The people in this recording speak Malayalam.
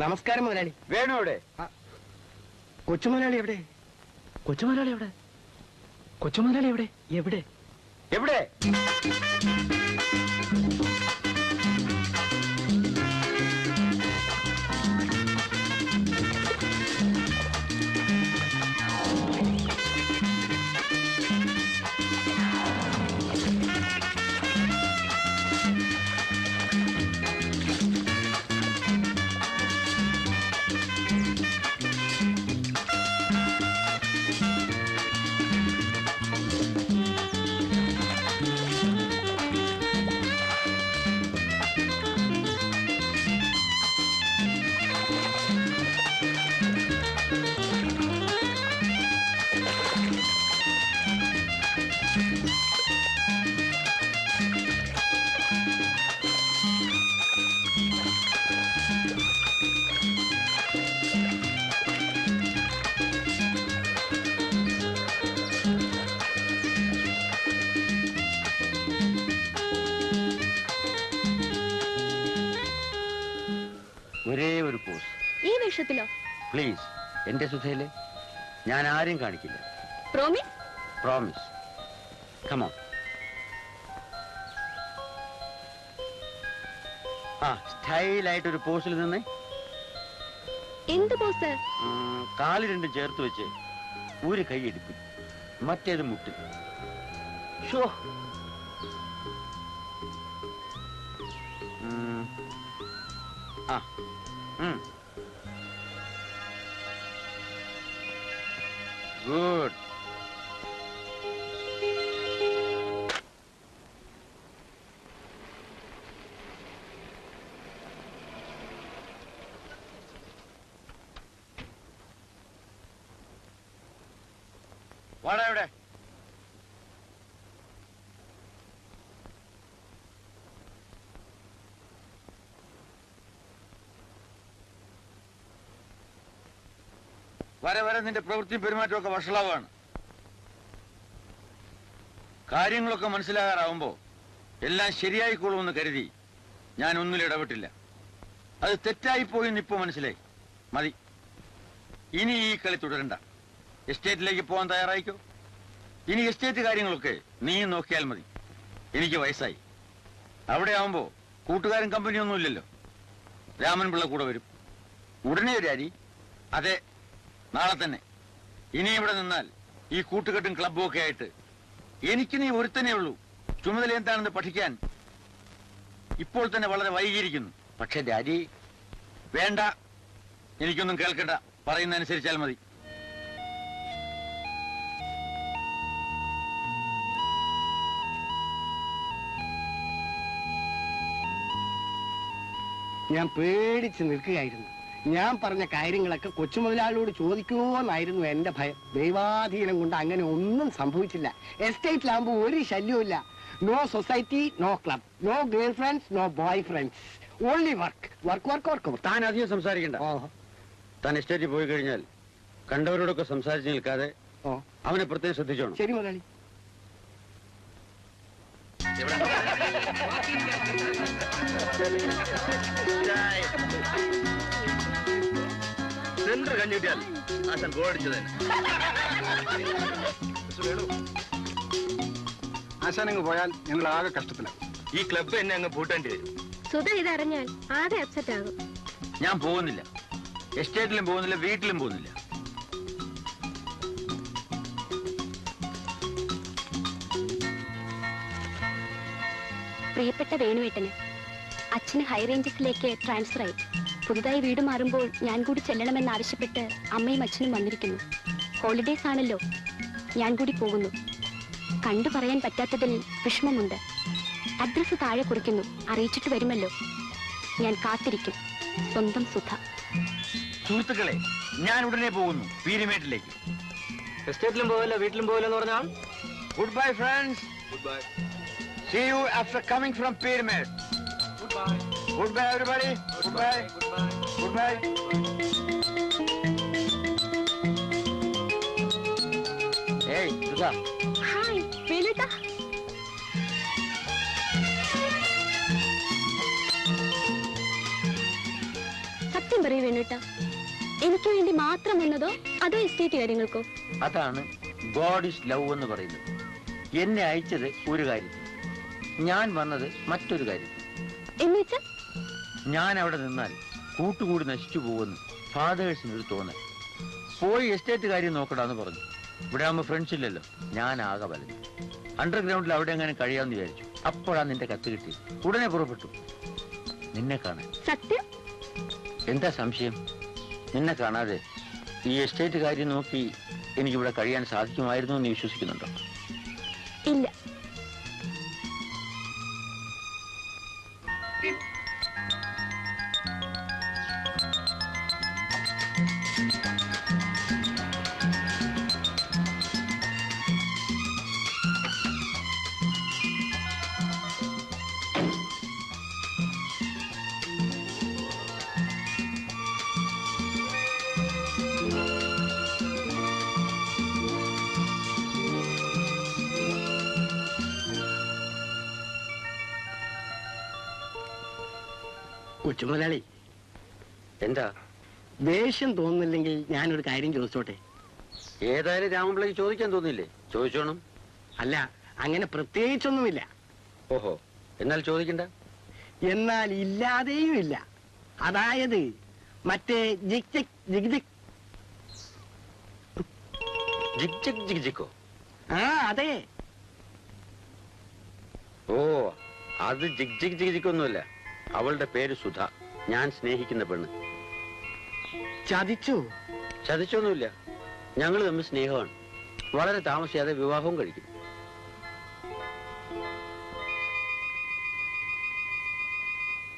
നമസ്കാരം മുതലാളി. വേണു എവിടെ കൊച്ചു മുതലാളി എവിടെ? കൊച്ചുമുതലാളി എവിടെ? കൊച്ചുമുതലാളി എവിടെ? എവിടെ? എവിടെ? ഒരേ ഒരു പോസ് ഈ വേഷത്തിലോ? പ്ലീസ് എന്റെ സുധയിൽ ഞാൻ ആരെയും കാണിക്കില്ല. പ്രോമിസ് പ്രോമിസ് കമോൺ ആ സ്റ്റൈലായിട്ട് ഒരു പോസിൽ നിന്ന്. എന്ത് പോസ് കാൽ രണ്ടും ചേർത്ത് വെച്ച് ഒരു കൈ എടുപ്പി മറ്റേത് മുട്ടി. ഷോ. ആ. ഗുഡ്. വാടാ ഇവിടെ. വരെ വരെ നിന്റെ പ്രവൃത്തിയും പെരുമാറ്റമൊക്കെ വഷളാവാണ്. കാര്യങ്ങളൊക്കെ മനസ്സിലാകാറാവുമ്പോ എല്ലാം ശരിയായിക്കോളുമെന്ന് കരുതി ഞാൻ ഒന്നിൽ ഇടപെട്ടില്ല. അത് തെറ്റായിപ്പോയി ഇപ്പൊ മനസ്സിലായി. മതി. ഇനി ഈ കളി തുടരണ്ട. എസ്റ്റേറ്റിലേക്ക് പോകാൻ തയ്യാറായിക്കോ? ഇനി എസ്റ്റേറ്റ് കാര്യങ്ങളൊക്കെ നീ നോക്കിയാൽ മതി. എനിക്ക് വയസ്സായി. അവിടെ ആവുമ്പോ കൂട്ടുകാരൻ കമ്പനിയൊന്നും ഇല്ലല്ലോ. രാമൻ പിള്ള കൂടെ വരും. ഉടനെ ഒരു അരി അതെ നാളെ തന്നെ. ഇനി ഇവിടെ നിന്നാൽ ഈ കൂട്ടുകെട്ടും ക്ലബും ഒക്കെ ആയിട്ട് എനിക്ക് നീ ഒരുത്തനേ ഉള്ളൂ. ചുമതല എന്താണെന്ന് പഠിക്കാൻ ഇപ്പോൾ തന്നെ വളരെ വൈകിയിരിക്കുന്നു. പക്ഷെ ഡാഡി വേണ്ട. എനിക്കൊന്നും കേൾക്കണ്ട. പറയുന്ന അനുസരിച്ചാൽ മതി. ഞാൻ പേടിച്ച് നിൽക്കുകയായിരുന്നു. ഞാൻ പറഞ്ഞ കാര്യങ്ങളൊക്കെ കൊച്ചു മുതലാളിയോട് ചോദിക്കുമോ എന്നായിരുന്നു എന്റെ ഭയം. ദൈവാധീനം കൊണ്ട് അങ്ങനെ ഒന്നും സംഭവിച്ചില്ല. എസ്റ്റേറ്റിലാകുമ്പോൾ ഒരു ശല്യവും no society no club no girl friends no boy friends only work work work work താൻ അധികം സംസാരിക്കണ്ട. താൻ എസ്റ്റേറ്റിൽ പോയി കഴിഞ്ഞാൽ കണ്ടവരോടൊക്കെ സംസാരിച്ച് നിൽക്കാതെ ഓ അവനെ പ്രത്യേകം ശ്രദ്ധിച്ചോണം. ശരി മുതലാളി. സെന്റർ കഞ്ഞിട്ടിയാൽ ആശാൻ ഗോളടിച്ചു തന്നെ ആശാനങ്ങ് പോയാൽ ഞങ്ങൾ ആകെ കഷ്ടത്തിലാവും ഈ ക്ലബ്ബ് എന്നെ അങ്ങ് പൂട്ടേണ്ടി വരും. സുധ ഇതറിഞ്ഞാൽ ആകെ അപ്സെറ്റ് ആകും. ഞാൻ പോകുന്നില്ല. എസ്റ്റേറ്റിലും പോകുന്നില്ല വീട്ടിലും പോകുന്നില്ല. പ്രിയപ്പെട്ട വേണുവേട്ടന് അച്ഛന് ഹൈറേഞ്ചസിലേക്ക് ട്രാൻസ്ഫർ ആയി. പുതുതായി വീട് മാറുമ്പോൾ ഞാൻ കൂടി ചെല്ലണമെന്നാവശ്യപ്പെട്ട് അമ്മയും അച്ഛനും വന്നിരിക്കുന്നു. ഹോളിഡേസ് ആണല്ലോ. ഞാൻ കൂടി പോകുന്നു. കണ്ടു പറയാൻ പറ്റാത്തതിൽ വിഷമമുണ്ട്. അഡ്രസ് താഴെ കുറിക്കുന്നു. അറിയിച്ചിട്ട് വരുമല്ലോ. ഞാൻ കാത്തിരിക്കും. സ്വന്തം സുധ. സുഹൃത്തുക്കളെ ഞാൻ ഉടനെ പോകുന്നു. പീരുമേട്ടിലേക്ക്. എസ്റ്റേറ്റിലും പോകല്ല വീട്ടിലും പോവില്ല എന്ന് പറഞ്ഞാൽ? Good bye friends good bye see you after coming from Peermade good bye everybody good bye good bye ഏയ് സുധാ ഹായ് വേണുട്ടാ. സത്യം പറയൂ വേണ്ടി മാത്രം വന്നതോ അതോ എസ്റ്റേറ്റ് കാര്യങ്ങൾക്കോ? അതാണ് ഗോഡ് ഇസ് ലവ് എന്ന് പറയുന്നത്. എന്നെ അയച്ചത് ഒരു കാര്യം ഞാൻ വന്നത് മറ്റൊരു കാര്യം എന്നുവെച്ചാ? ഞാൻ അവിടെ നിന്നാൽ കൂട്ടുകൂടി നശിച്ചു പോകുമെന്ന് ഫാദേഴ്സിന് ഒരു തോന്നൽ. പോയി എസ്റ്റേറ്റ് കാര്യം നോക്കടാന്ന് പറഞ്ഞു. ഇവിടെ ആകുമ്പോൾ ഫ്രണ്ട്സ് ഇല്ലല്ലോ. ഞാൻ ആകെ വലഞ്ഞു അണ്ടർഗ്രൗണ്ടിൽ അവിടെ എങ്ങനെ കഴിയാമെന്ന് വിചാരിച്ചു. അപ്പോഴാണ് നിന്റെ കത്ത് കിട്ടി ഉടനെ പുറപ്പെട്ടു. നിന്നെ കാണാൻ. സത്യം? എന്താ സംശയം? നിന്നെ കാണാതെ ഈ എസ്റ്റേറ്റ് കാര്യം നോക്കി എനിക്കിവിടെ കഴിയാൻ സാധിക്കുമായിരുന്നു എന്ന് വിശ്വസിക്കുന്നുണ്ടോ? ഇല്ല. കൊച്ചുമുതലാളി. എന്താ? ദേഷ്യം തോന്നുന്നില്ലെങ്കിൽ ഞാനൊരു കാര്യം ചോദിച്ചോട്ടെ? ഏതായാലും രാമപിള്ളക്ക് ചോദിക്കാൻ തോന്നില്ലേ ചോദിച്ചോണം. അല്ല അങ്ങനെ പ്രത്യേകിച്ചൊന്നുമില്ല. ഓഹോ എന്നാൽ ചോദിക്കണ്ട. എന്നാൽ ഇല്ലാതെയും ഇല്ല അതായത് മറ്റേ ജിക് ജിക് ജിക് ജിക്. ജിക് ജിക് ജിക് ജിക്കോ? ആ അതെ. ഓ അത് ജിക് ജിക് ജിക് ജിക്കൊന്നുമല്ല. അവളുടെ പേര് സുധ. ഞാൻ സ്നേഹിക്കുന്ന പെണ്ണ്. ചതിച്ചു? ചതിച്ചൊന്നുമില്ല. ഞങ്ങൾ തമ്മിൽ സ്നേഹമാണ്. വളരെ താമസിയാതെ വിവാഹവും കഴിക്കും.